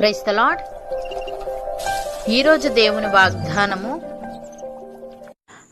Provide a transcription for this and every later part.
Price the lord ఈరోజు దేవుని వాగ్దానము.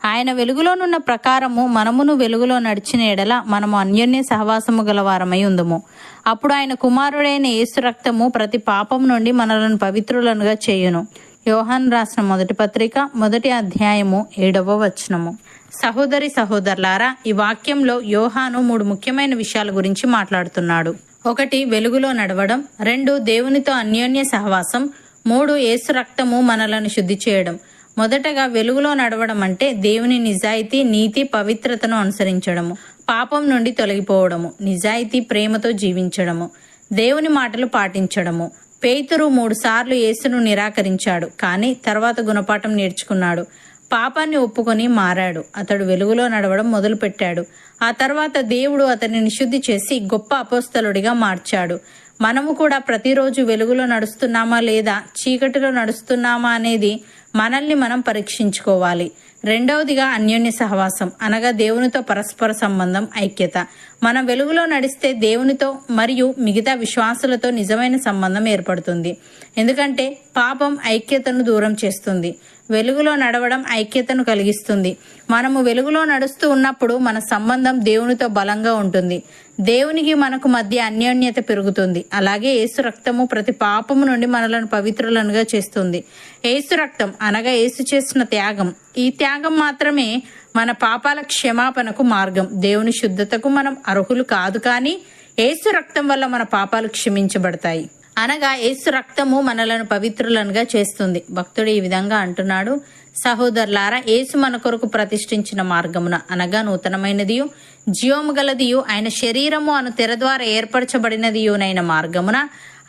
ఆయన వెలుగులోనున్న ప్రకారము మనమును వెలుగులో నడిచిన ఎడల మనము అన్యోన్య సహవాసము గలవారమై ఉందము. అప్పుడు ఆయన కుమారుడైన యేసు రక్తము ప్రతి పాపం నుండి మనలను పవిత్రులనుగా చేయును. యోహాన్ రాసిన మొదటి పత్రిక మొదటి అధ్యాయము ఏడవ వచనము. సహోదరి సహోదరులారా ఈ వాక్యంలో యోహాను మూడు ముఖ్యమైన విషయాల గురించి మాట్లాడుతున్నాడు. ఒకటి వెలుగులో నడవడం రెండు దేవునితో అన్యోన్య సహవాసం మూడు ఏసు రక్తము మనలను శుద్ధి చేయడం. మొదటగా వెలుగులో నడవడం అంటే దేవుని నిజాయితీ నీతి పవిత్రతను అనుసరించడము పాపం నుండి తొలగిపోవడము నిజాయితీ ప్రేమతో జీవించడము దేవుని మాటలు పాటించడము. పేతురు మూడుసార్లు యేసును నిరాకరించాడు కానీ తర్వాత గుణపాఠం నేర్చుకున్నాడు. పాపాన్ని ఒప్పుకొని మారాడు. అతడు వెలుగులో నడవడం మొదలుపెట్టాడు. ఆ తర్వాత దేవుడు అతనిని శుద్ధి చేసి గొప్ప అపోస్తలుడిగా మార్చాడు. మనము కూడా ప్రతిరోజు వెలుగులో నడుస్తున్నామా లేదా చీకటిలో నడుస్తున్నామా అనేది మనల్ని మనం పరీక్షించుకోవాలి. రెండవదిగా అన్యోన్య సహవాసం అనగా దేవునితో పరస్పర సంబంధం ఐక్యత. మనం వెలుగులో నడిస్తే దేవునితో మరియు మిగతా విశ్వాసులతో నిజమైన సంబంధం ఏర్పడుతుంది. ఎందుకంటే పాపం ఐక్యతను దూరం చేస్తుంది. వెలుగులో నడవడం ఐక్యతను కలిగిస్తుంది. మనము వెలుగులో నడుస్తూ ఉన్నప్పుడు మన సంబంధం దేవునితో బలంగా ఉంటుంది. దేవునికి మనకు మధ్య అన్యోన్యత పెరుగుతుంది. అలాగే ఏసు రక్తము ప్రతి పాపము నుండి మనలను పవిత్రులనుగా చేస్తుంది. ఏసు రక్తం అనగా ఏసు చేసిన త్యాగం. ఈ త్యాగం మాత్రమే మన పాపాల క్షమాపణకు మార్గం. దేవుని శుద్ధతకు మనం అర్హులు కాదు కానీ ఏసు రక్తం వల్ల మన పాపాలు క్షమించబడతాయి. అనగా యేసు రక్తము మనలను పవిత్రులనుగా చేస్తుంది. భక్తుడు ఈ విధంగా అంటున్నాడు. సహోదరులారా యేసు మన కొరకు ప్రతిష్ఠించిన మార్గమున అనగా నూతనమైనదియు జీవము గలదియు ఆయన శరీరము అను తెర ద్వారా ఏర్పరచబడినదియునైన మార్గమున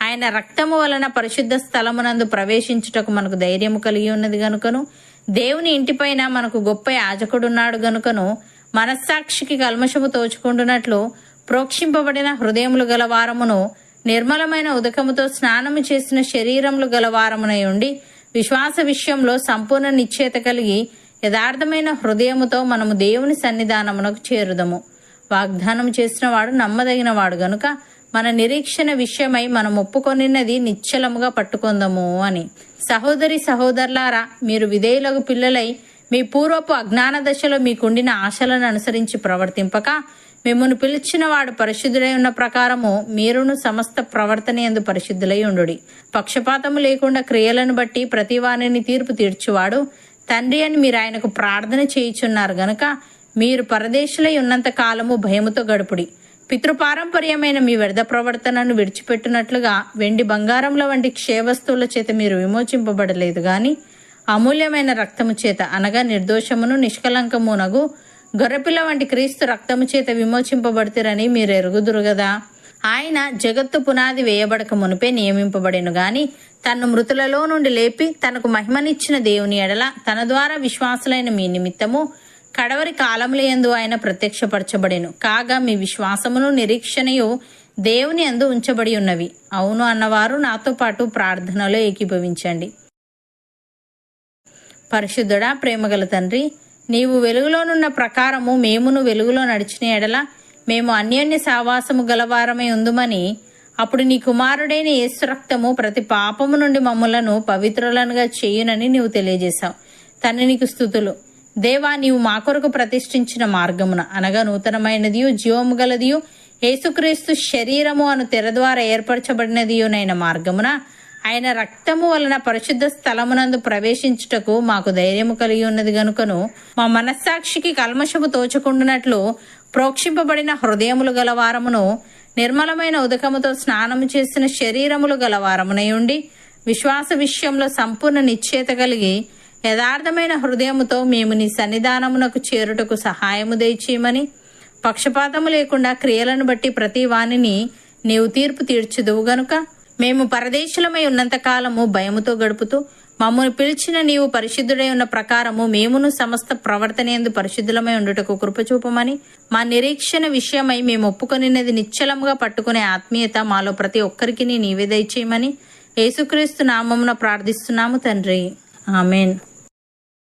ఆయన రక్తము వలన పరిశుద్ధ స్థలమునందు ప్రవేశించుటకు మనకు ధైర్యము కలిగి ఉన్నది గనుకను దేవుని ఇంటిపైన మనకు గొప్ప యాజకుడున్నాడు గనుకను మనస్సాక్షికి కల్మషము తోచుకుంటున్నట్లు ప్రోక్షింపబడిన హృదయములు గల వారమును నిర్మలమైన ఉదకముతో స్నానము చేసిన శరీరములు గలవారమునై ఉండి విశ్వాస విషయంలో సంపూర్ణ నిశ్చేత కలిగి యథార్థమైన హృదయముతో మనము దేవుని సన్నిధానమునకు చేరుదము. వాగ్దానం చేసినవాడు నమ్మదగినవాడు నమ్మదగిన వాడు గనుక మన నిరీక్షణ విషయమై మనం ఒప్పుకొనిన్నది నిశ్చలముగా పట్టుకుందాము అని. సహోదరి సహోదరులారా మీరు విధేయులకు పిల్లలై మీ పూర్వపు అజ్ఞాన దశలో మీకుండిన ఆశలను అనుసరించి ప్రవర్తింపక మిమ్మల్ని పిలిచిన వాడు పరిశుద్ధుడై ఉన్న ప్రకారము మీరును సమస్త ప్రవర్తన ఎందు పరిశుద్ధులై ఉండుడి. పక్షపాతము లేకుండా క్రియలను బట్టి ప్రతి వారిని తీర్పు తీర్చువాడు తండ్రి అని మీరు ఆయనకు ప్రార్థన చేయుచున్నారు గనుక మీరు పరదేశులై ఉన్నంత కాలము భయముతో గడుపుడి. పితృపారంపర్యమైన మీ వ్యర్థ ప్రవర్తనను విడిచిపెట్టినట్లుగా వెండి బంగారముల వంటి క్షయవస్తువుల చేత మీరు విమోచింపబడలేదు గాని అమూల్యమైన రక్తము చేత అనగా నిర్దోషమును నిష్కలంకమునగు గొర్రెపిల్ల వంటి క్రీస్తు రక్తము చేత విమోచింపబడతారని మీరు ఎరుగుదురు గదా? ఆయన జగత్తు పునాది వేయబడక మునిపే నియమింపబడెను గాని తన్ను మృతులలో నుండి లేపి తనకు మహిమనిచ్చిన దేవుని ఎడల తన ద్వారా విశ్వాసులైన మీ నిమిత్తము కడవరి కాలముల యందు ఆయన ప్రత్యక్షపరచబడెను. కాగా మీ విశ్వాసమును నిరీక్షణయు దేవుని అందు ఉంచబడి ఉన్నవి. అవును అన్నవారు నాతో పాటు ప్రార్థనలో ఏకీభవించండి. పరిశుద్ధుడా ప్రేమగల తండ్రి నీవు వెలుగులోనున్న ప్రకారము మేమును వెలుగులో నడిచిన ఎడల మేము అన్యోన్య సావాసము గలవారమై ఉందుమని అప్పుడు నీ కుమారుడైన యేసు రక్తము ప్రతి పాపము నుండి మమ్ములను పవిత్రులనుగా చేయునని నీవు తెలియజేశావు. తన్ని నీకు స్థుతులు దేవా నీవు మా కొరకు ప్రతిష్ఠించిన మార్గమున అనగా నూతనమైనదియు జీవము గలదియు యేసుక్రీస్తు శరీరము అను తెర ద్వారా ఏర్పరచబడినదియునైన మార్గమున ఆయన రక్తము వలన పరిశుద్ధ స్థలమునందు ప్రవేశించుటకు మాకు ధైర్యము కలిగి ఉన్నది గనుకను మా మనస్సాక్షికి కల్మషము తోచకుండునట్లు ప్రోక్షింపబడిన హృదయములు గలవారమును నిర్మలమైన ఉదకముతో స్నానము చేసిన శరీరములు గలవారమునై ఉండి విశ్వాస విషయంలో సంపూర్ణ నిశ్చేత కలిగి యథార్థమైన హృదయముతో మేము నీ సన్నిధానమునకు చేరుటకు సహాయము దయచేయమని పక్షపాతము లేకుండా క్రియలను బట్టి ప్రతి వానిని నీవు తీర్పు తీర్చుదువు గనుక మేము పరదేశులమై ఉన్నంత కాలము భయముతో గడుపుతూ మమ్మల్ని పిలిచిన నీవు పరిశుద్ధుడై ఉన్న ప్రకారము మేమును సమస్త ప్రవర్తనేందు పరిశుద్ధులమై ఉండుటకు కృపచూపమని మా నిరీక్షణ విషయమై మేము ఒప్పుకొనినది నిశ్చలముగా పట్టుకునే ఆత్మీయత మాలో ప్రతి ఒక్కరికి నీవే దయచేయమని యేసుక్రీస్తు నామమున ప్రార్థిస్తున్నాము తండ్రి. ఆమెన్.